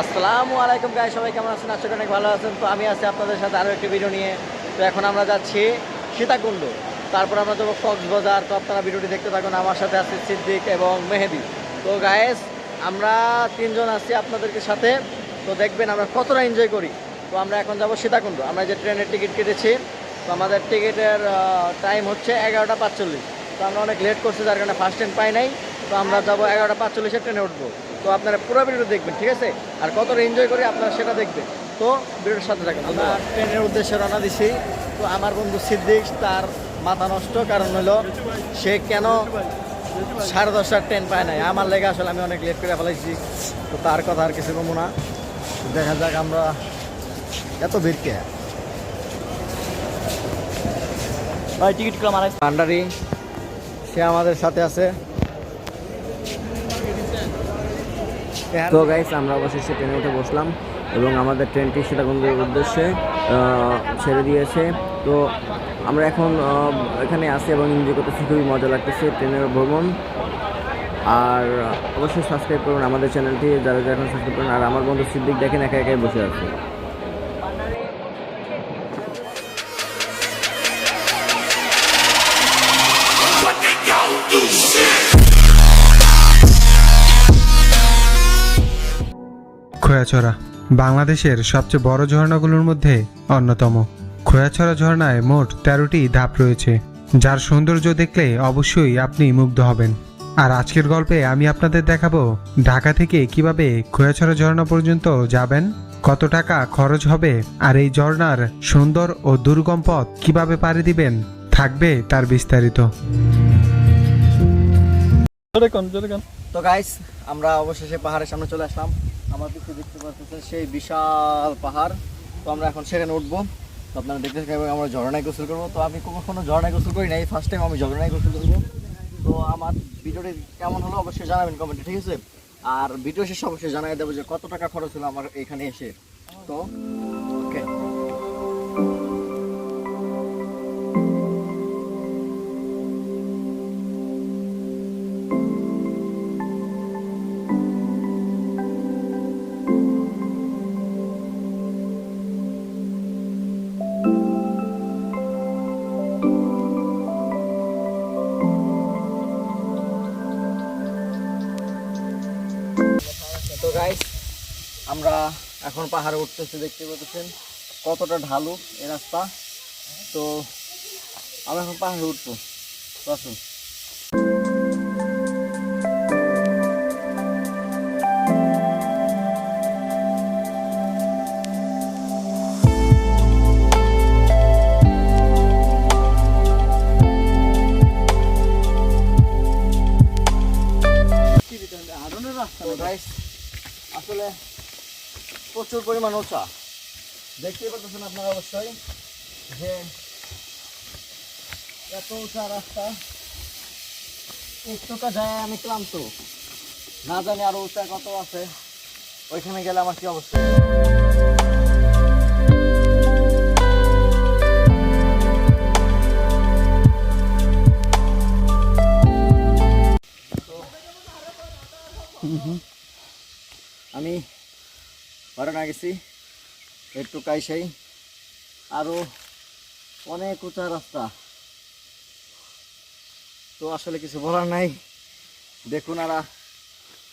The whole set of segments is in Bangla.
আসসালামু আলাইকুম গাই সবাই কেমন আছেন? আশা অনেক ভালো আছেন। তো আমি আছি আপনাদের সাথে আরও একটি ভিডিও নিয়ে। তো এখন আমরা যাচ্ছি সীতাকুণ্ড। তারপর আমরা যাব কক্সবাজার। তো আপনারা ভিডিওটি দেখতে থাকুন। আমার সাথে আছে সিদ্দিক এবং মেহেদি। তো গায়েস আমরা তিনজন আছি আপনাদেরকে সাথে। তো দেখবেন আমরা কতটা এনজয় করি। তো আমরা এখন যাব সীতাকুণ্ড। আমরা যে ট্রেনের টিকিট কেটেছি, তো আমাদের টিকিটের টাইম হচ্ছে এগারোটা পাঁচচল্লিশ। তো আমরা অনেক লেট করছি যার কারণে ফার্স্ট ট্রেন পাই নাই। তো আমরা যাব এগারোটা পাঁচচল্লিশে ট্রেনে উঠবো। তো আপনারা পুরো ভিডিও দেখবেন ঠিক আছে? আর কতটা এনজয় করি আপনারা সেটা দেখবেন। তো ভিডিওর সাথে থাকেন। আমরা ট্রেনের উদ্দেশ্যে রওনা দিছি। তো আমার বন্ধু সিদ্দিক তার মাথা নষ্ট কারণ হলো সে কেন সাড়ে দশটার ট্রেন পায় নাই। আমার লেগে আসলে আমি অনেক লেট করে ফেলাইছি। তো তার কথা আর কিছু কমো না। দেখা যাক আমরা এত ভিড় কে? ভাই টিকিটগুলো মারাই ভান্ডারি সে আমাদের সাথে আছে। তো গাইস আমরা অবশেষে ট্রেনে উঠে বসলাম এবং আমাদের ট্রেনটি সীতাকুণ্ডের উদ্দেশ্যে ছেড়ে দিয়েছে। তো আমরা এখন এখানে আসি এবং এনজয় করতেছি, খুবই মজা লাগতেছে ট্রেনের ভ্রমণ। আর অবশ্যই সাবস্ক্রাইব করুন আমাদের চ্যানেলটি যারা যারা এখন সাবস্ক্রাইব করুন, আর আমার বন্ধু সিদ্দিক দেখেন, একা একাই বসে আছে। খোয়াছড়া, বাংলাদেশের সবচেয়ে বড় ঝর্ণাগুলোর মধ্যে অন্যতম। খোয়াছড়া ঝর্ণায় মোট তেরোটি ধাপ রয়েছে, যার সৌন্দর্য দেখলে অবশ্যই আপনি মুগ্ধ হবেন। আর আজকের গল্পে আমি আপনাদের দেখাবো, ঢাকা থেকে কীভাবে খোয়াছড়া ঝর্ণা পর্যন্ত যাবেন, কত টাকা খরচ হবে, আর এই ঝর্ণার সুন্দর ও দুর্গম পথ কীভাবে পাড়ি দিবেন, থাকবে তার বিস্তারিত। তো গাইস আমরা অবশেষে পাহাড়ের সামনে চলে আসলাম। আমার পিছনে দেখতে পাচ্ছেন সেই বিশাল পাহাড়। তো আমরা এখন সেখানে উঠবো। তো আপনারা দেখতে থাকবেন আমরা ঝর্ণায় গোসল করব। তো আমি কখনো ঝর্ণায় গোসল করি নাই ফার্স্ট টাইম আমি ঝর্ণায় গোসল করব। তো আমার ভিডিওটি কেমন হলো অবশ্যই জানাবেন কমেন্টে, ঠিক আছে? আর ভিডিও শেষে অবশ্যই জানাই দেবো যে কত টাকা খরচ হলো আমার এখানে এসে। তো আমরা এখন পাহাড়ে উঠতেছি, দেখতে পাচ্ছেন? কতটা ঢালু এ রাস্তা। তো, আমরা এখন পাহাড়ে উঠবো। আসুন। প্রচুর পরিমাণ উঁচা দেখতেই পাচ্ছেন আপনারা অবশ্যই যে এত উঁচা রাস্তা। একটুটা যায় আমি ক্লান্ত। না জানি আরও উঁচা কত আছে। ওইখানে গেলে আমার কি অবস্থা? আমি পাটনা গেছি একটু কাইসাই আরও অনেক উঁচা রাস্তা। তো আসলে কিছু বলার নাই। দেখুন আর,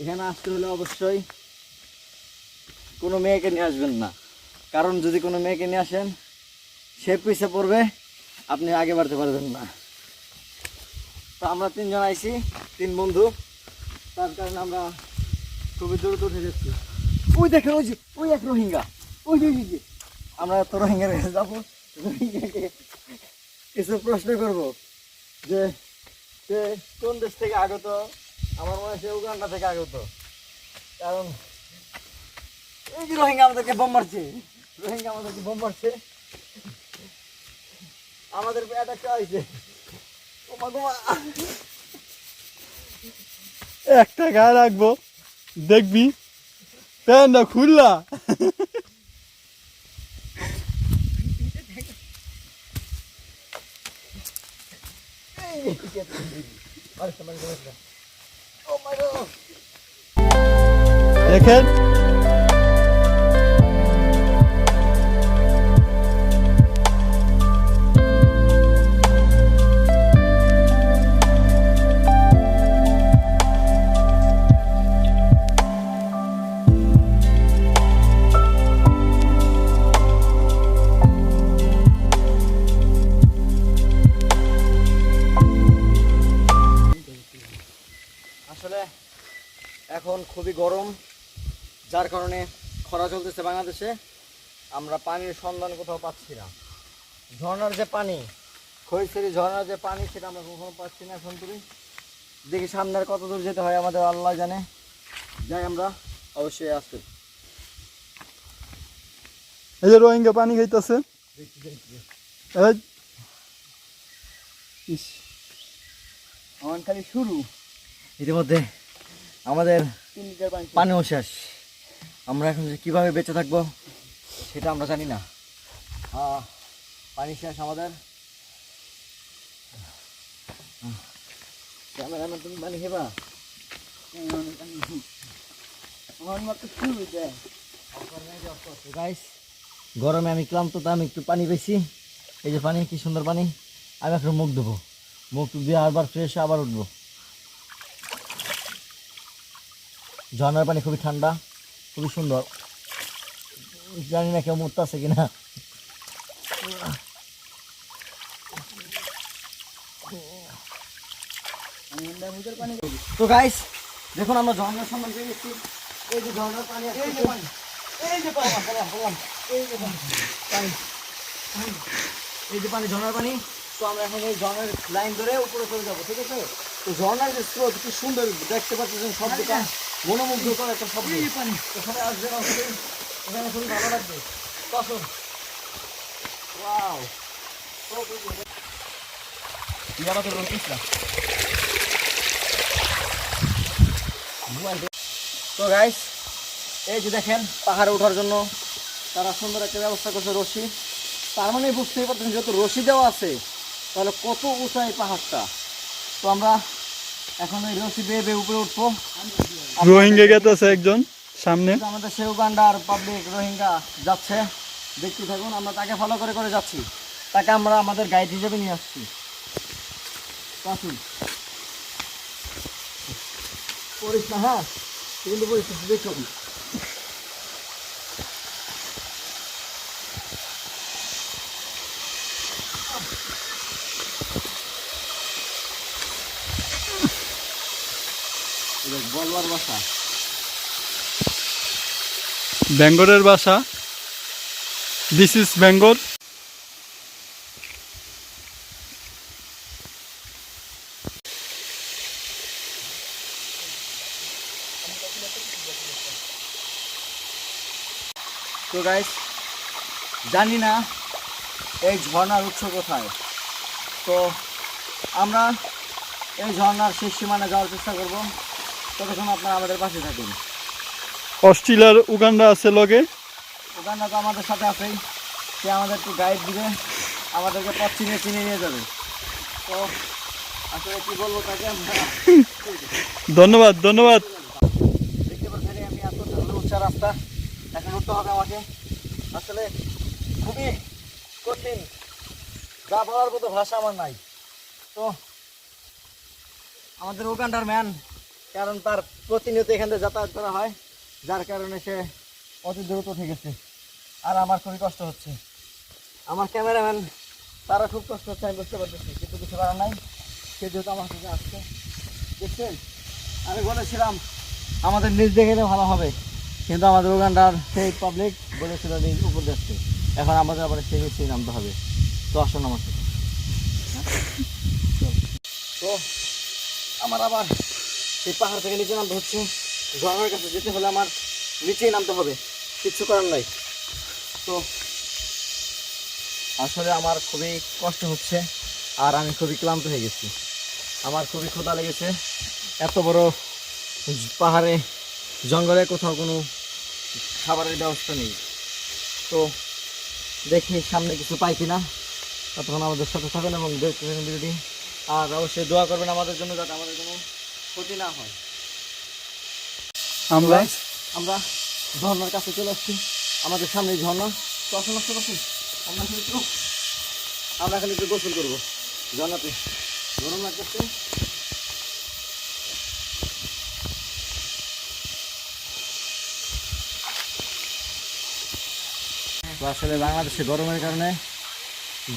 এখানে আসতে হলে অবশ্যই কোনো মেয়েকে নিয়ে আসবেন না। কারণ যদি কোনো মেয়েকে নিয়ে আসেন, সে পিছে পড়বে, আপনি আগে বাড়তে পারবেন না। তো আমরা তিনজন আইছি, তিন বন্ধু। তার কারণে আমরা খুবই দ্রুত উঠে যাচ্ছি। ওই দেখেন ওই যে ওই এক রোহিঙ্গা। ওই যে ওই যে, আমরা তো রোহিঙ্গার কাছে যাব। রোহিঙ্গাকে কিছু প্রশ্ন করব। যে সে কোন দেশ থেকে আগত? আমার মনে হয় সে উগান্ডা থেকে আগত। কারণ এই যে রোহিঙ্গা আমাদেরকে বোম মারছে। রোহিঙ্গা আমাদেরকে বোম মারছে। আমাদের অ্যাটাক হয়েছে ও মা গো মা। একটা গায়ে রাখব। দেখবি প্যান্টটা খুললা দেখেন কারণে খরা চলতেছে বাংলাদেশে আমরা পানির সন্ধান কোথাও পাচ্ছি না। ঝর্নার যে পানি খৈসেরি ঝর্ণার যে পানি সেটা আমরা কখনো পাচ্ছি না এখন তুলি দেখি সামনে আর কত দূর যেতে হয় আমাদের আল্লাহ জানে। যাই আমরা অবশ্যই আসতে। এই যে রোহিঙ্গা পানি খাইতেছে। ইস, আমার খালি শুরু। ইতিমধ্যে আমাদের পানিও শেষ। আমরা এখন যে কীভাবে বেঁচে থাকব, সেটা আমরা জানি না। পানি শেষ আমাদের। তুমি পানি খেবা? গরমে আমি ক্লান্ত, তো আমি একটু পানি পেয়েছি। এই যে পানি, কি সুন্দর পানি। আমি এখন মুখ দেবো মুখ দিয়ে আবার ফ্রেশ আবার উঠবো। ঝর্নার পানি খুবই ঠান্ডা। খুবই সুন্দর। জানি না কেউ মুহূর্ত আছে কিনা। তো গাইস দেখুন আমরা ঝর্নার সম্মান পেয়ে গেছি এই যে ঝর্নার পানি এই যে পানি। এই যে পানি। পানি, পানি। এই যে পানি। ঝর্নার পানি তো আমরা এখন এই ঝর্নার লাইন ধরে উপরে চলে যাব ঠিক আছে? তো ঝর্নার যে স্রোত কি সুন্দর দেখতে পাচ্ছেন শব্দটা। মনোমুগ্ধকর একটা শব্দ। তো সবাই আসবেন ওখানে খুবই ভালো লাগবে। তো ওয়াও। ইয়াবা তো রোকিস তো গাইস এই যে দেখেন পাহাড়ে ওঠার জন্য তারা সুন্দর একটা ব্যবস্থা করছে রশি। তার মানে বুঝতেই পারছেন যেহেতু রশি দেওয়া আছে তাহলে কত উঁচা এই পাহাড়টা? তো আমরা এখন এই রশি বেয়ে বেয়ে উপরে উঠবো। রোহিঙ্গা গেতেছে একজন সামনে। আমাদের সে উগান্ডার পাবলিক রোহিঙ্গা যাচ্ছে। দেখতে থাকুন আমরা তাকে ফলো করে করে যাচ্ছি। তাকে আমরা আমাদের গাইড হিসেবে নিয়ে আসছি। আসুন। করিস না হ্যাঁ? কিন্তু পরিস্থিতি দেখো বলবার বাসা। বেঙ্গলের বাসা। দিস ইজ বেঙ্গল তো গাইস জানি না এই ঝর্ণার উৎস কোথায়। তো আমরা এই ঝর্ণার শেষ সীমানা যাওয়ার চেষ্টা করব। ততক্ষণ আপনারা আমাদের পাশে থাকুন। অস্ট্রেলিয়ার উগান্ডা আছে লগে। ওখানে তো আমাদের সাথে আছেই। সে আমাদের একটু গাইড দিবে আমাদেরকে পথ চিনে চিনে নিয়ে যাবে। তো আসলে কি বলব তাকে আমরা ধন্যবাদ ধন্যবাদ। দেখতে পাচ্ছেন আমি এত ঢালু উচ্চা রাস্তা এখন উঠতে হবে আমাকে। আসলে খুবই কঠিন। যা বলার মতো ভাষা আমার নাই। তো আমাদের ওখানটার ম্যান কারণ তার প্রতিনিয়ত এখান থেকে যাতায়াত করা হয়, যার কারণে সে অতি দ্রুত গেছে। আর আমার খুবই কষ্ট হচ্ছে। আমার ক্যামেরাম্যান তারা খুব কষ্ট হচ্ছে, আমি বুঝতে পারতেছি, কিন্তু কিছু করার নাই। সে যেহেতু আমার কাছে আসছে, দেখছেন? আমি বলেছিলাম, আমাদের নিজ দেখে ভালো হবে, কিন্তু আমাদের ওখানটার সেই পাবলিক বলেছিল নিজ উপর দেখতে এখন আমাদের আবার সেই সেই নামতে হবে। তো আসুন আমার। তো, আমার আবার সেই পাহাড় থেকে নিচে নামতে হচ্ছে। ঝর্ণার কাছে যেতে হলে আমার নিচেই নামতে হবে। কিচ্ছু করার নাই। তো আসলে আমার খুবই কষ্ট হচ্ছে আর আমি খুবই ক্লান্ত হয়ে গেছি। আমার খুবই ক্ষুধা লেগেছে। এত বড় পাহাড়ে, জঙ্গলে কোথাও কোনো খাবারের ব্যবস্থা নেই। তো দেখি সামনে কিছু পাই কিনা। ততক্ষণ আমাদের সাথে থাকবেন এবং দেখতে থাকুন ভিডিওটি। আর অবশ্যই দোয়া করবেন আমাদের জন্য যাতে আমাদের কোনো ক্ষতি না হয়। আমরা? আমরা ঝর্ণার কাছে চলে আসছি। আমাদের সামনে ঝর্ণা। তো আসুন আসুন আসুন। আমরা এখন একটু আমরা এখন একটু গোসল করব। ঝর্ণাতে। গরম লাগতেছে। তো আসলে বাংলাদেশে গরমের কারণে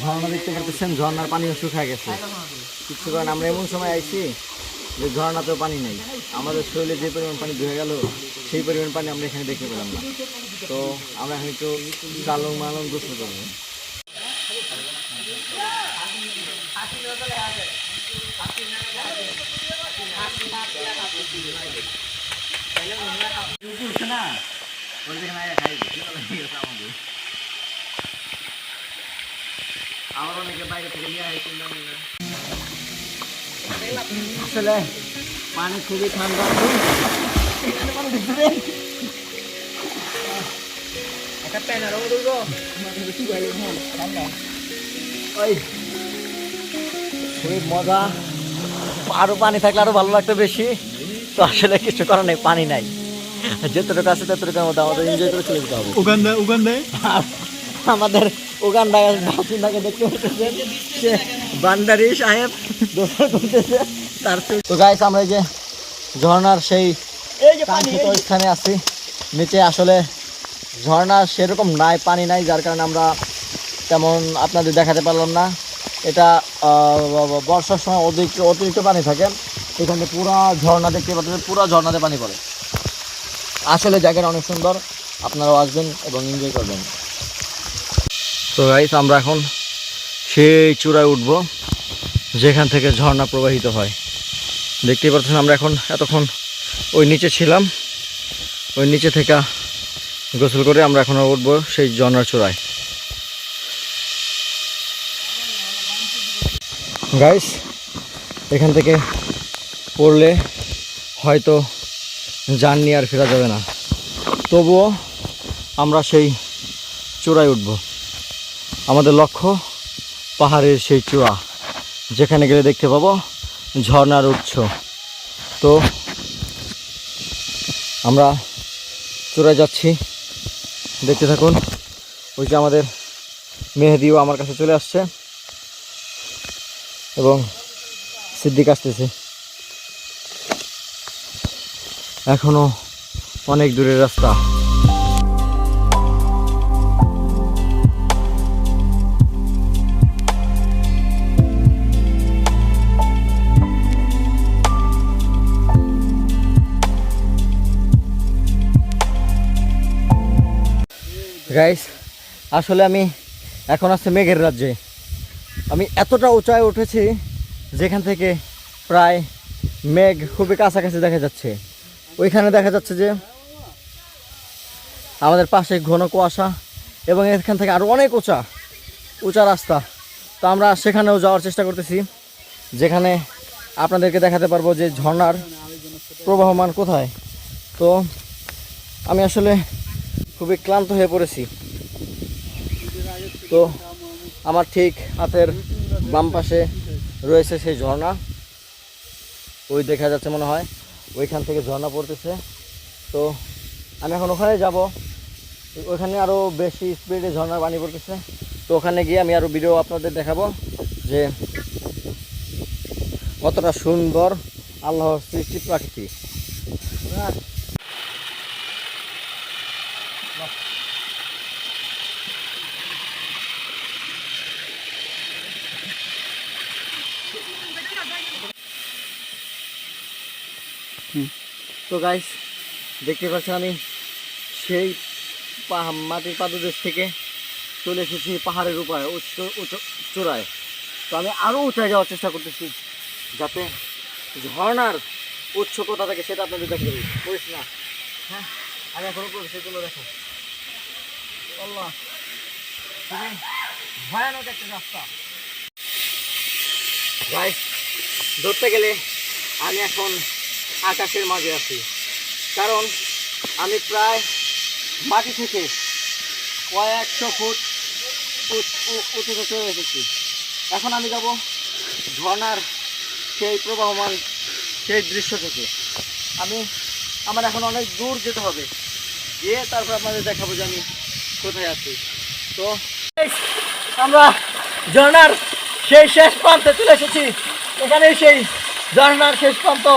ঝর্ণা দেখতে পাচ্ছেন ঝর্ণার পানিও শুকায় গেছে। কিছু কারণ আমরা এমন সময় আইছি যে ঝর্ণাতেও পানি নেই। আমাদের শরীরে যে পরিমাণ পানি ধুয়ে গেল, সেই পরিমাণ পানি আমরা এখানে দেখতে পেলাম না। তো আমরা এখন একটু চালং মালং গোসল করব। আমার অনেকে বাইরে থেকে নিয়ে আসে আসলে পানি খুবই ঠান্ডা। ওই খুবই মজা। আরও পানি থাকলে আরও ভালো লাগতো বেশি। তো আসলে কিছু করার নেই পানি নাই। যতটুকু আছে ততটুকুর মধ্যে আমাদের এনজয় করে চলে যেতে হবে। উগান্ডা উগান্ডায়? আমাদের উগান্ডায় বাসিন্দাকে দেখতে পাচ্ছেন সে বান্ডারি সাহেব তার তো গাইস আমরা যে ঝর্ণার সেই কাঙ্ক্ষিত স্থানে আছি। নিচে আসলে ঝর্ণার সেরকম নাই পানি নাই যার কারণে আমরা তেমন আপনাদের দেখাতে পারলাম না। এটা বর্ষার সময় অতিরিক্ত অতিরিক্ত পানি থাকে। এখানে পুরা ঝর্ণা দেখতে পাচ্ছেন পুরা ঝর্ণাতে পানি পড়ে। আসলে জায়গাটা অনেক সুন্দর আপনারাও আসবেন এবং এনজয় করবেন। তো গাইস আমরা এখন সেই চূড়ায় উঠব, যেখান থেকে ঝর্ণা প্রবাহিত হয়। দেখতেই পাচ্ছেন আমরা এখন এতক্ষণ ওই নিচে ছিলাম। ওই নিচে থেকে গোসল করে আমরা এখন উঠব সেই ঝর্ণার চূড়ায়। গাইস এখান থেকে পড়লে হয়তো নিয়ে আর ফেরা যাবে না। তবুও আমরা সেই চূড়ায় উঠব। আমাদের লক্ষ্য পাহাড়ের সেই চূড়া, যেখানে গেলে দেখতে পাবো ঝর্ণার উৎস। তো, আমরা চূড়ায় যাচ্ছি। দেখতে থাকুন, ওই যে আমাদের মেহেদিও আমার কাছে চলে আসছে এবং সিদ্দিক আসতেছে। এখনও অনেক দূরের রাস্তা। গাইস আসলে আমি এখন আছে মেঘের রাজ্যে। আমি এতটা উঁচায় উঠেছি যেখান থেকে প্রায় মেঘ খুবই কাছাকাছি দেখা যাচ্ছে। ওইখানে দেখা যাচ্ছে যে আমাদের পাশে ঘন কুয়াশা এবং এখান থেকে আরও অনেক উঁচা উঁচা রাস্তা। তো আমরা সেখানেও যাওয়ার চেষ্টা করতেছি, যেখানে আপনাদেরকে দেখাতে পারব যে ঝর্নার প্রবাহমান কোথায়। তো আমি আসলে খুবই ক্লান্ত হয়ে পড়েছি। তো আমার ঠিক হাতের বাম পাশে রয়েছে সেই ঝর্ণা। ওই দেখা যাচ্ছে মনে হয়, ওইখান থেকে ঝর্ণা পড়তেছে। তো আমি এখন ওখানে যাব। ওখানে আরও বেশি স্পিডে ঝর্ণার পানি পড়তেছে। তো ওখানে গিয়ে আমি আরও ভিডিও আপনাদের দেখাবো যে কতটা সুন্দর আল্লাহর সৃষ্টি প্রাকৃতিক তো গাইস দেখতে পাচ্ছি আমি সেই মাটির পাদদেশ থেকে চলে এসেছি পাহাড়ের উপায় চূড়ায়। তো আমি আরও উঁচায় যাওয়ার চেষ্টা করতেছি যাতে ঝর্ণার উৎস কোথা থেকে সেটা আপনাদের দেখতে পারি। না? হ্যাঁ? আমি এখনও করব সেগুলো দেখো। আল্লাহ। খুবই ভয়ানক একটা রাস্তা। গাইস ধরতে গেলে আমি এখন আকাশের মাঝে আছি। কারণ আমি প্রায় মাটি থেকে কয়েকশো ফুট উঁচুতে চলে এসেছি। এখন আমি যাব ঝর্ণার সেই প্রবাহমান সেই দৃশ্য থেকে। আমি, আমার এখন অনেক দূর যেতে হবে। গিয়ে তারপর আপনাদের দেখাবো যে আমি কোথায় আছি। তো, আমরা ঝর্নার সেই শেষ প্রান্তে চলে এসেছি। এখানে সেই ঝর্নার শেষ প্রান্ত।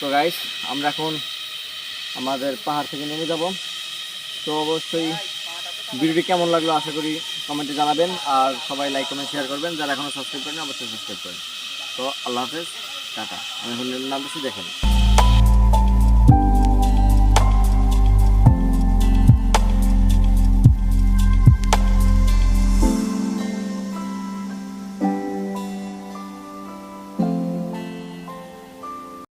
তো গাইস আমরা এখন আমাদের পাহাড় থেকে নেমে যাব। তো অবশ্যই ভিডিওটি কেমন লাগল আশা করি কমেন্টে জানাবেন, আর সবাই লাইক কমেন্ট শেয়ার করবেন। যারা এখনও সাবস্ক্রাইব করেন অবশ্যই সাবস্ক্রাইব করেন। তো আল্লাহ হাফেজ, টাটা। আমি হলেন নাম বেশি দেখেন।